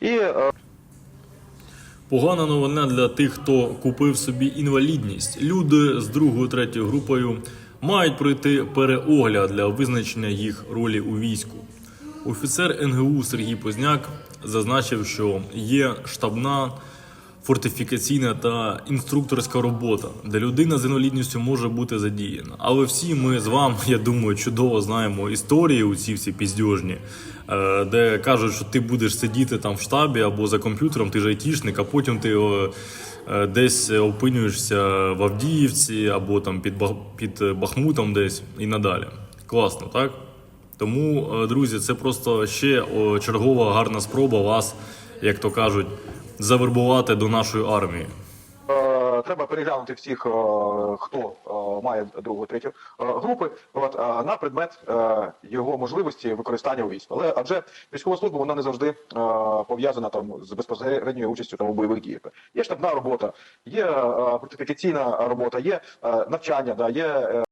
І е, Погана новина для тих, хто купив собі інвалідність. Люди з другою третьою групою мають пройти переогляд для визначення їх ролі у війську. Офіцер НГУ Сергій Позняк зазначив, що є штабна, фортифікаційна та інструкторська робота, де людина з інвалідністю може бути задіяна. Але всі ми з вами, я думаю, чудово знаємо історії у ці всі піздьожні, е, де кажуть, що ти будеш сидіти там в штабі або за комп'ютером, ти ж айтішник, а потім ти е, е, десь опинюєшся в Авдіївці або там під, Бах- під Бахмутом десь і надалі. Класно, так? Тому, друзі, це просто ще чергова гарна спроба вас, як то кажуть, завербувати до нашої армії. е, треба переглянути всіх, е, хто е, має другу, третю групи, от, на предмет його можливості використання у війську. Але адже військова служба вона не завжди пов'язана там з безпосередньою участю там у бойових діях. Є штабна робота, є фортифікаційна робота, є навчання, да, є.